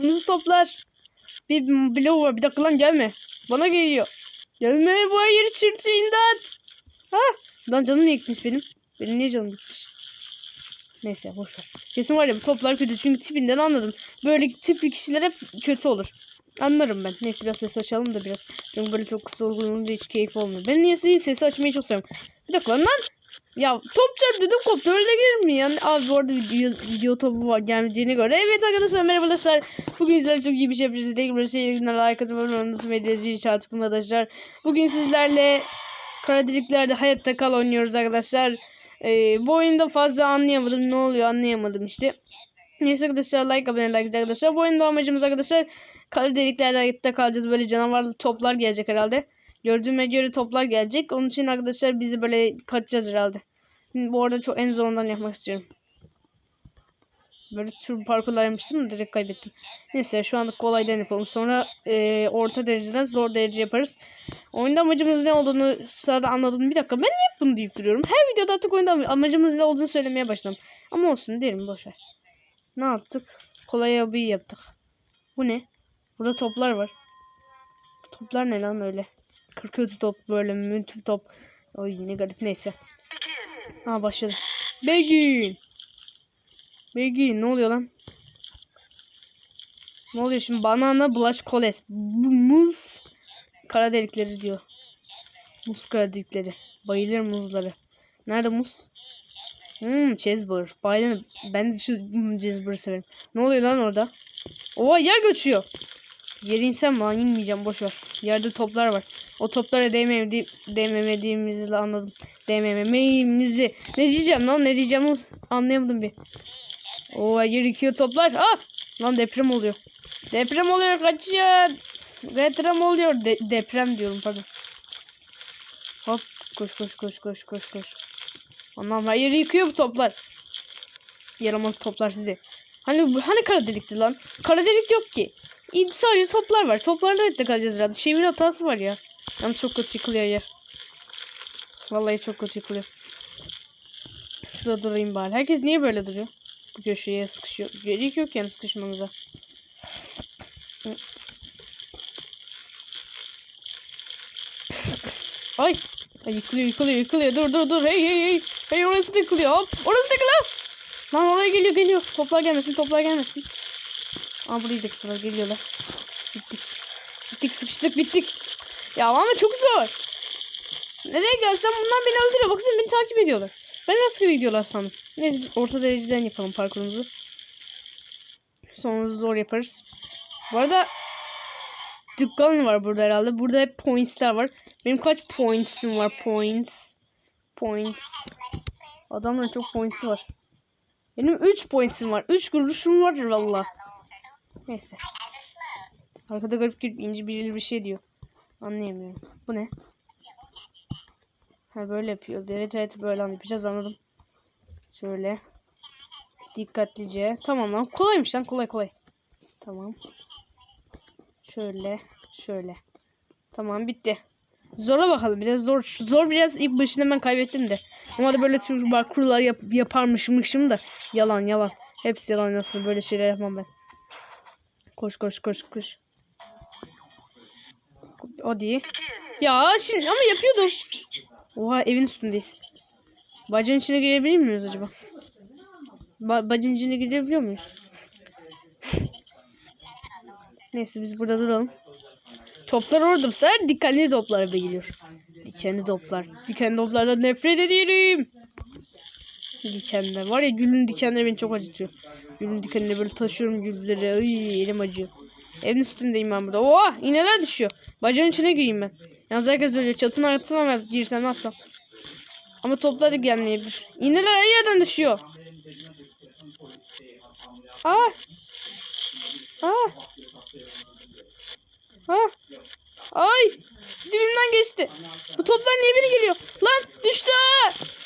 Kırmızı toplar. Bir blow var. Bir dakika lan gelme. Bana geliyor. Gelme bu hayır çırpı imdat. Ha? Lan canım niye benim? Benim niye canım gitmiş? Neyse boş ver. Kesin var ya bu toplar kötü çünkü tipinden anladım. Böyle tipli kişiler hep kötü olur. Anlarım ben. Neyse biraz ses açalım da biraz. Çünkü böyle çok kısa olunca hiç keyif olmuyor. Ben niye sesi açmayı çok seviyorum. Bir dakika lan. Ya top çarptı koptu öyle gelir mi yani? Abi bu arada video, video topu var gelmeyeceğine göre. Evet arkadaşlar merhaba arkadaşlar. Bugün sizlerle çok iyi bir şey yapacağız. Değil böyle şeyler like atıp abone olmayı unutmayın. Zil çarpın arkadaşlar. Bugün sizlerle kara deliklerde hayatta kal oynuyoruz arkadaşlar. Ee, bu oyunda fazla anlayamadım. Ne oluyor anlayamadım işte. Neyse arkadaşlar like abone like arkadaşlar. Bu oyunda amacımız arkadaşlar kara deliklerde hayatta kalacağız. Böyle canavarlı toplar gelecek herhalde. Gördüğüme göre toplar gelecek. Onun için arkadaşlar bizi böyle kaçacağız herhalde. Şimdi bu arada çok en zorundan yapmak istiyorum. Böyle tür parkurlar yapmıştım direkt kaybettim. Neyse şu anda kolaydan yapalım. Sonra e, orta dereceden zor derece yaparız. Oyunda amacımız ne olduğunu sırada anladım. Bir dakika ben niye bunu deyip duruyorum? Her videoda artık oyunda amacımız ne olduğunu söylemeye başladım. Ama olsun derim boşver. Ne yaptık? Kolay abiyi yaptık. Bu ne? Burada toplar var. Toplar ne lan öyle? Kırk top böyle müntüp top. Oy ne garip neyse. Ha başladı. Begin. Begin ne oluyor lan? Ne oluyor şimdi? Banana koles. Bu Muz kara delikleri diyor. Muz kara delikleri. Bayılır muzları. Nerede muz? Hmm, cheeseburger. Bayılırım. Ben de şu cheeseburger severim. Ne oluyor lan orada? Oha yer göçüyor. Yere insem lan inmeyeceğim boş ver. Yerde toplar var. O toplara değmedi, değmemediğimizi anladım. Değmememizi. Ne diyeceğim lan ne diyeceğimi anlayamadım bir. Oo yer yıkıyor toplar. Ah! Lan deprem oluyor. Deprem oluyor kaçın. Deprem oluyor. De deprem diyorum pardon. Hop koş koş koş koş koş koş. Anlam her yeri yıkıyor bu toplar. Yaramaz toplar sizi. Hani hani kara delikti lan? Kara delik yok ki. Sadece toplar var. Toplarla da kalacağız herhalde. Çevir hatası var ya. Yalnız çok kötü yıkılıyor yer. Vallahi çok kötü yıkılıyor. Şurada durayım bari. Herkes niye böyle duruyor? Bu köşeye sıkışıyor. Gerek yok yani sıkışmanıza. Ay. Ay yıkılıyor yıkılıyor yıkılıyor. Dur dur dur. Hey hey hey. Hey orası da yıkılıyor. Hop. Orası da yıkılıyor. Lan oraya geliyor geliyor. Toplar gelmesin toplar gelmesin. Aa burayı yıktılar geliyorlar. Bittik. Bittik sıkıştık bittik. Ya ama çok zor. Nereye gelsem bunlar beni öldürüyor. Baksana beni takip ediyorlar. Ben rastgele gidiyorlar sandım. Neyse biz orta dereceden yapalım parkurumuzu. Sonra zor yaparız. Bu arada dükkan var burada herhalde. Burada hep points'ler var. Benim kaç points'im var? Points. Points. Adamların çok points'i var. Benim 3 points'im var. 3 kuruşum var valla. Neyse. Arkada garip garip ince birili bir şey diyor. Anlayamıyorum. Bu ne? Ha böyle yapıyor. Evet evet böyle yapacağız anladım. Şöyle. Dikkatlice. Tamam lan. Kolaymış lan kolay kolay. Tamam. Şöyle. Şöyle. Tamam bitti. Zora bakalım. Biraz zor. Zor biraz ilk başında ben kaybettim de. Ama da böyle tür parkurlar yap yaparmışmışım da. Yalan yalan. Hepsi yalan nasıl böyle şeyler yapmam ben. Koş koş koş koş. Hadi. Ya şimdi ama yapıyordum. Oha evin üstündeyiz. Bacın içine girebilir miyiz acaba? Ba bacın içine girebiliyor muyuz? Neyse biz burada duralım. Toplar orada bu sefer dikenli toplara geliyor. Dikenli toplar. Dikenli toplardan nefret ediyorum. Dikenler. Var ya gülün dikenleri beni çok acıtıyor. Gülün dikenleri böyle taşıyorum gülleri. Ay elim acıyor. Evin üstündeyim ben burada. Oha iğneler düşüyor. Bacağın içine gireyim ben. Yalnız herkes ölüyor. Çatına altına mı girsem ne yapsam. Ama toplar da gelmeyebilir. İğneler her yerden düşüyor. Aa. Aa. Aa. Ay. Dibimden geçti. Bu toplar niye beni geliyor? Lan düştü.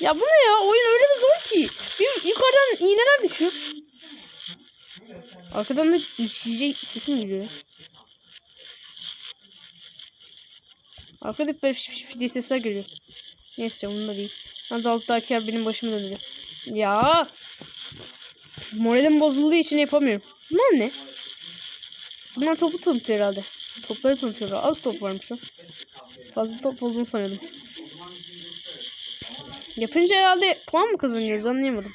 Ya bu ne ya? Oyun öyle bir zor ki. Bir yukarıdan iğneler düşüyor. Arkadan da işecek sesim geliyor. Arkada böyle fiş fiş diye sesler geliyor. Neyse bunlar değil. Hadi alttaki yer benim başımı döndürüyor. Ya. Moralim bozulduğu için yapamıyorum. Bunlar ne? Bunlar topu tanıtıyor herhalde. Topları tanıtıyorlar. Az top varmış. Fazla top olduğunu sanıyordum. Yapınca herhalde puan mı kazanıyoruz anlayamadım.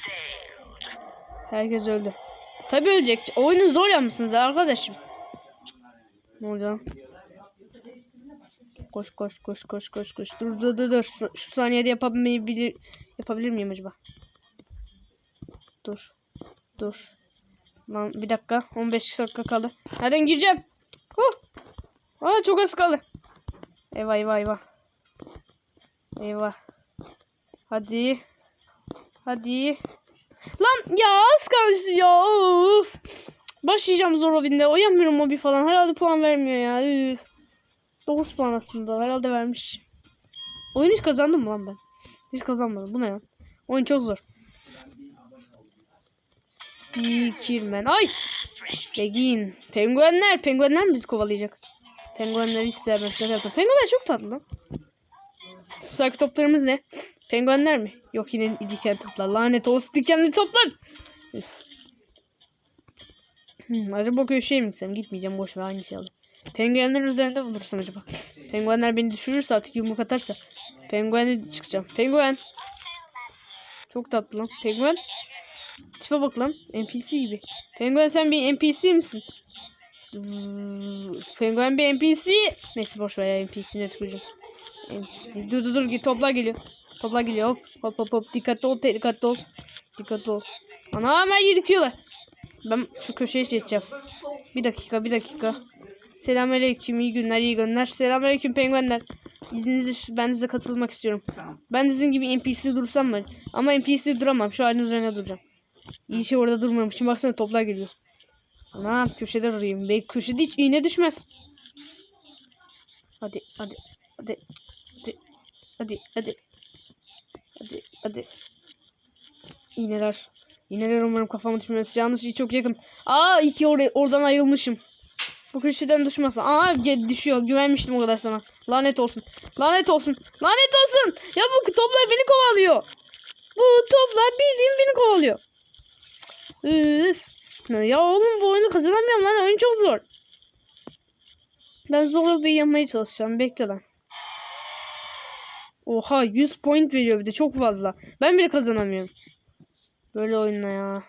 Herkes öldü. Tabii ölecek. Oyunu zor yapmışsınız arkadaşım. Ne oldu? Koş koş koş koş koş koş. Dur dur dur dur. Şu saniyede yapamayabilir yapabilir miyim acaba? Dur. Dur. Lan bir dakika. 15 dakika kaldı. Nereden gireceğim? Huh. Aa çok az kaldı. Eyvah eyvah eyvah. Eyvah. Hadi. Hadi. Lan ya az kalmıştı ya. Of. Başlayacağım zor obinde. Oyamıyorum mobi falan. Herhalde puan vermiyor ya. Üf. 9 puan aslında. Herhalde vermiş. Oyun hiç kazandım mı lan ben? Hiç kazanmadım. Bu ne ya? Oyun çok zor. Speakerman. Ay! Begin. Penguenler. Penguenler mi bizi kovalayacak? Penguenleri hiç sevmem. Şaka yaptım. Penguenler çok tatlı lan. Sarkı toplarımız ne? Penguenler mi? Yok yine diken toplar. Lanet olsun dikenli toplar. Üf. Hmm, acaba köşeye mi gitsem? Gitmeyeceğim. Boş ver. Aynı şey aldım. Penguenler üzerinde mi durursam acaba? Penguenler beni düşürürse artık yumruk atarsa. Penguen'e çıkacağım. Penguen. Çok tatlı lan. Penguen. Tipe bak lan. NPC gibi. Penguen sen bir NPC misin? Penguen bir NPC. Neyse boş ver ya. NPC değil. Dur dur dur git toplar geliyor. Toplar geliyor hop hop hop hop dikkatli ol dikkatli ol. Dikkatli ol. Ana hemen yedikiyorlar. Ben şu köşeye geçeceğim. Bir dakika bir dakika. Selamünaleyküm iyi günler iyi günler. Selamünaleyküm penguenler. İzninizle ben size katılmak istiyorum. Ben sizin gibi NPC dursam mı? Ama NPC duramam. Şu ağacın üzerine duracağım. İyi şey orada. Şimdi baksana toplar geliyor. Anam köşede arayayım. Belki köşede hiç iğne düşmez. Hadi hadi hadi hadi hadi hadi hadi hadi İğneler. İğneler umarım kafama düşmez. İyi çok yakın. Aa iyi ki oraya, oradan ayrılmışım. Bu köşeden düşmezse. Aa düşüyor. Güvenmiştim o kadar sana. Lanet olsun. Lanet olsun. Lanet olsun. Ya bu toplar beni kovalıyor. Bu toplar bildiğin beni kovalıyor. Üf. Ya oğlum bu oyunu kazanamıyorum lan. Oyun çok zor. Ben zorla bir yapmaya çalışacağım. Bekle lan. Oha 100 point veriyor bir de çok fazla. Ben bile kazanamıyorum. Böyle oyunla ya.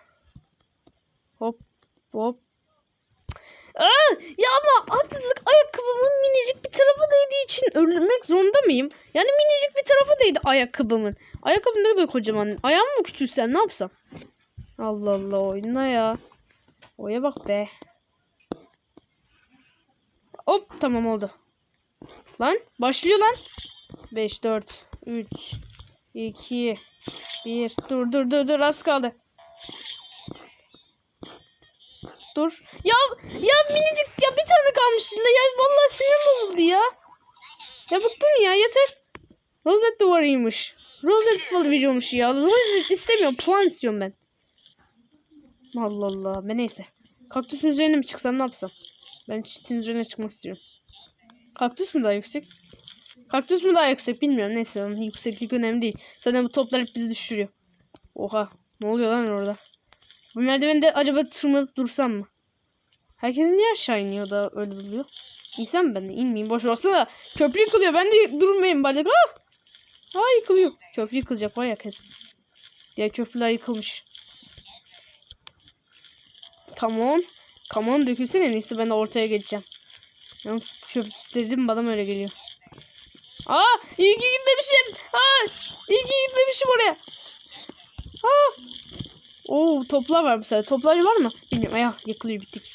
Hop hop. Aa, ya ama haksızlık ayakkabımın minicik bir tarafı değdiği için ölmek zorunda mıyım? Yani minicik bir tarafı değdi ayakkabımın. Ayakkabım ne kadar kocaman. Ayağımı mı küçülsem ne yapsam? Allah Allah oyna ya. Oya bak be. Hop tamam oldu. Lan başlıyor lan. 5 4 3 2 1 Dur dur dur dur az kaldı. Dur. Ya ya minicik ya bir tane kalmıştı. Ya vallahi sinirim bozuldu ya. Ya bıktım ya yeter. Rozet duvarıymış. Rozet falan veriyormuş ya. Rozet istemiyorum. Puan istiyorum ben. Allah Allah. Ben neyse. Kaktüsün üzerine mi çıksam ne yapsam? Ben çitin üzerine çıkmak istiyorum. Kaktüs mü daha yüksek? Kaktüs mü daha yüksek bilmiyorum. Neyse onun yükseklik önemli değil. Zaten bu toplar hep bizi düşürüyor. Oha. Ne oluyor lan orada? Bu merdivende acaba tırmanıp dursam mı? Herkes niye aşağı iniyor da öyle duruyor? İnsem ben de inmeyeyim. Boş versene. Köprü yıkılıyor. Ben de durmayayım bari. Ah! Ha yıkılıyor. Köprü yıkılacak var ya kesin. Diğer köprüler yıkılmış. Come on. Come on dökülsene en iyisi ben de ortaya geçeceğim. Yalnız titredim bana öyle geliyor. Aa iyi ki gitmemişim. Aa iyi ki gitmemişim oraya. Aa. Oo toplar var bu sefer. Toplar var mı? Bilmiyorum. Aya yıkılıyor bittik.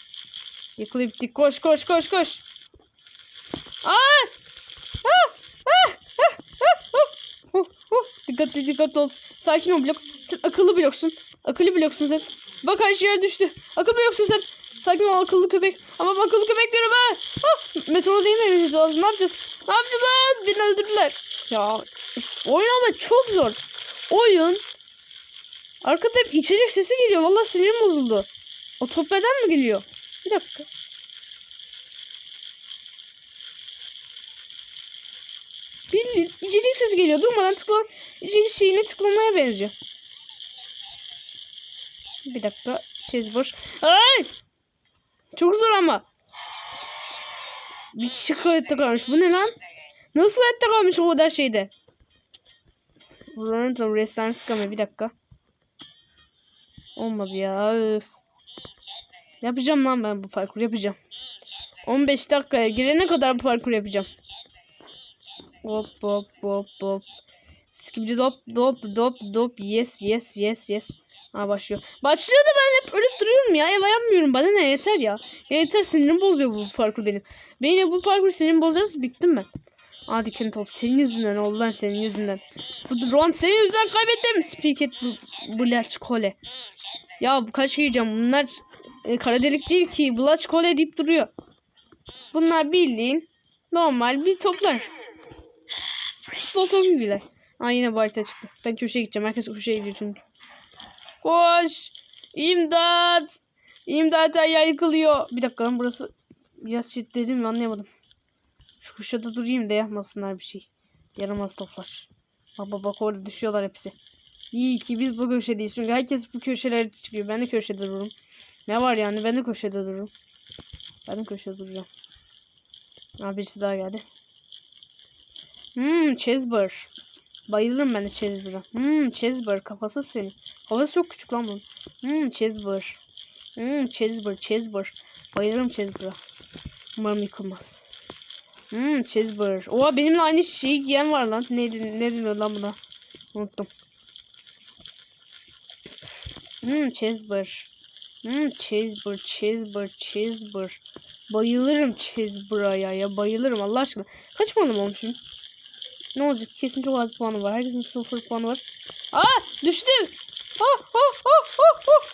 Yıkılıyor bittik. Koş koş koş koş. Aa! Ah! Oh! Oh! Oh! Dikkatli dikkatli ol. Sakin ol blok. Sen akıllı bloksun. Akıllı bloksun sen. Bak her şey yere düştü. Akıllı bloksun sen. Sakin ol akıllı köpek. Ama akıllı köpek diyorum ha. Ah! Metro değmemiz lazım. Ne yapacağız? Ne yapacağız lan? Beni öldürdüler. Ya üf, oyun ama çok zor. Oyun Arkada hep içecek sesi geliyor. Vallahi sinirim bozuldu. O toplardan mı geliyor? Bir dakika. Bildiğin içecek sesi geliyor. Durmadan tıkla içecek şeyine tıklamaya benziyor. Bir dakika. Boş. Ay! Çok zor ama. Bir kişi hayatta kalmış. Bu ne lan? Nasıl hayatta kalmış o kadar şeyde? Buranın da restart sıkamıyor. Bir dakika. Olmadı ya. Öf. Yapacağım lan ben bu parkur yapacağım. 15 dakikaya girene kadar bu parkur yapacağım. Hop hop hop hop. Skibidi dop dop dop dop. Yes yes yes yes. Ha başlıyor. Başlıyor da ben hep ölüp duruyorum ya. Eva yapmıyorum. Bana ne yeter ya. ya yeter sinirim bozuyor bu parkur benim. Benim bu parkur sinirim bozarsa bittim ben. Aa diken top senin yüzünden oldu lan senin yüzünden. Bu round senin yüzünden kaybettim. Speak et bu, Latch Kole. Ya bu kaç gireceğim bunlar e, kara delik değil ki. Latch Kole deyip duruyor. Bunlar bildiğin normal bir toplar. Futbol topu gibiler. Aa yine bu çıktı. Ben köşeye gideceğim. Herkes köşeye gidiyor çünkü. Koş. İmdat. İmdat yer yıkılıyor. Bir dakika lan burası biraz şiddetim mi anlayamadım. Şu köşede durayım da yapmasınlar bir şey. Yaramaz toplar. Bak bak bak orada düşüyorlar hepsi. İyi ki biz bu köşedeyiz. Çünkü herkes bu köşelere çıkıyor. Ben de köşede dururum. Ne var yani ben de köşede dururum. Ben de köşede duracağım. Aa birisi daha geldi. Hmm Chesbur. Bayılırım ben de Chesbur'a. Hmm Chesbur kafası seni. Kafası çok küçük lan bunun. Hmm Chesbur. Hmm Chesbur Chesbur. Bayılırım Chesbur'a. Umarım yıkılmaz. Hmm Chesbur. Oha benimle aynı şeyi giyen var lan. Neydi, ne deniyor lan buna? Unuttum. Hmm Chesbur. Hmm Chesbur Chesbur Chesbur. Bayılırım Chesbur'a ya ya bayılırım Allah aşkına. Kaç puanım olmuşum? Ne olacak? Kesin çok az puanı var. Herkesin sıfır puanı var. Aa düştüm. Oh oh oh oh oh.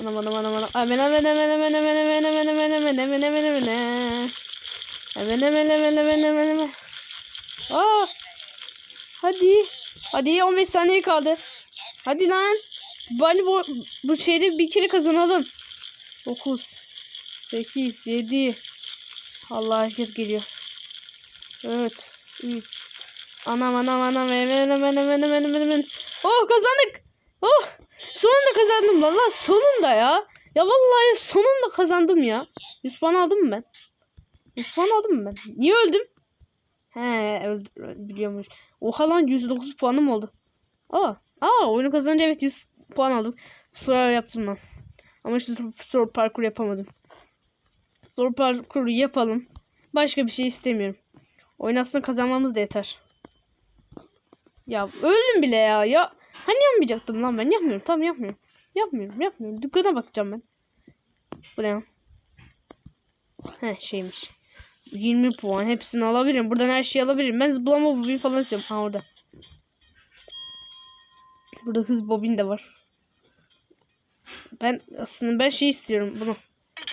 Anam anam anam anam. Amen amen amen amen amen amen amen amen amen amen amen amen Amen amen amen amen amen amen. Aa. Hadi. Hadi 15 saniye kaldı. Hadi lan. Bari bu, bu şeyde bir kere kazanalım. 9 8 7 Allah herkes geliyor. Evet. 3 Anam anam anam hemen hemen hemen hemen hemen. Oh kazandık. Oh sonunda kazandım lan lan sonunda ya. Ya vallahi sonunda kazandım ya. 100 puan aldım mı ben? 100 puan aldım mı ben? Niye öldüm? He öldü, biliyormuş. Oha lan 109 puanım oldu. Aa, aa oyunu kazanınca evet 100 puan aldım. Sonra yaptım ben. Ama işte zor parkur yapamadım. Zor parkuru yapalım. Başka bir şey istemiyorum. Oyun aslında kazanmamız da yeter. Ya öldüm bile ya. Ya hani yapmayacaktım lan ben yapmıyorum. Tamam yapmıyorum. Yapmıyorum yapmıyorum. Dükkana bakacağım ben. Bu ne? He şeymiş. 20 puan hepsini alabilirim. Buradan her şeyi alabilirim. Ben zıplama bobin falan istiyorum. Ha orada. Burada hız bobin de var. Ben aslında ben şey istiyorum bunu.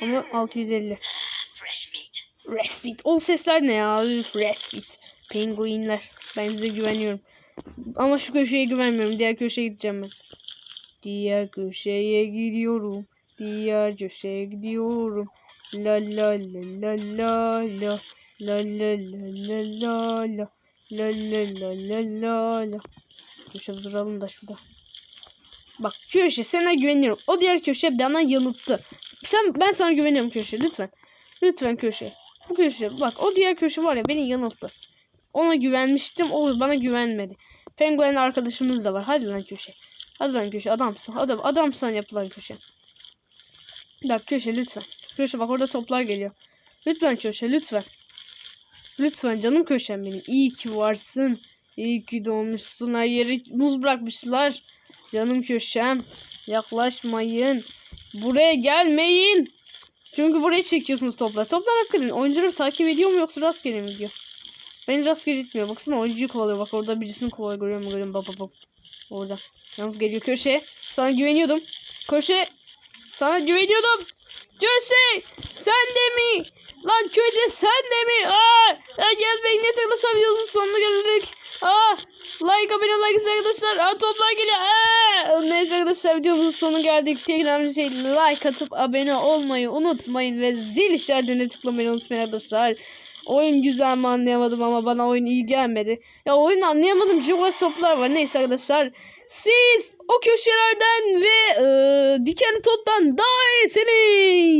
Ama 650. Respit. O sesler ne ya? Üf, Respit. Penguinler. Ben size güveniyorum. Ama şu köşeye güvenmiyorum. Diğer köşeye gideceğim ben. Diğer köşeye gidiyorum. Diğer köşeye gidiyorum. La la la la la la. La la la la la la. La la la la la la. Köşede duralım da şurada. Bak köşe sana güveniyorum. O diğer köşe bana yanılttı. Sen ben sana güveniyorum köşe lütfen. Lütfen köşe. Bu köşe bak o diğer köşe var ya beni yanılttı. Ona güvenmiştim o bana güvenmedi. Penguen arkadaşımız da var. Hadi lan köşe. Hadi lan köşe adamsın. Adam adamsan yapılan köşe. Bak köşe lütfen. Köşe bak orada toplar geliyor. Lütfen köşe lütfen. Lütfen canım köşem benim. İyi ki varsın. İyi ki doğmuşsun. Her yeri muz bırakmışlar. Canım köşem. Yaklaşmayın. Buraya gelmeyin. Çünkü buraya çekiyorsunuz toplar. Toplar hakikaten oyuncuları takip ediyor mu yoksa rastgele mi gidiyor? Ben rastgele gitmiyor. Baksana oyuncuyu kovalıyor. Bak orada birisini kovalıyor. Görüyor musun? Görüyor musun? Bak bak bak. Orada. Yalnız geliyor köşeye. Sana güveniyordum. Köşe. Sana güveniyordum. Köşe. Sen de mi? Lan köşe sen de mi? Aa, ya gelmeyin ne videomuzun sonuna geldik. Aa, like abone like arkadaşlar. Aa, toplar geliyor. Aa, neyse arkadaşlar videomuzun sonuna geldik. Tekrar bir şey like atıp abone olmayı unutmayın ve zil işaretine tıklamayı unutmayın arkadaşlar. Oyun güzel mi anlayamadım ama bana oyun iyi gelmedi. Ya oyun anlayamadım çok az toplar var. Neyse arkadaşlar. Siz o köşelerden ve e, diken toptan daha iyisiniz.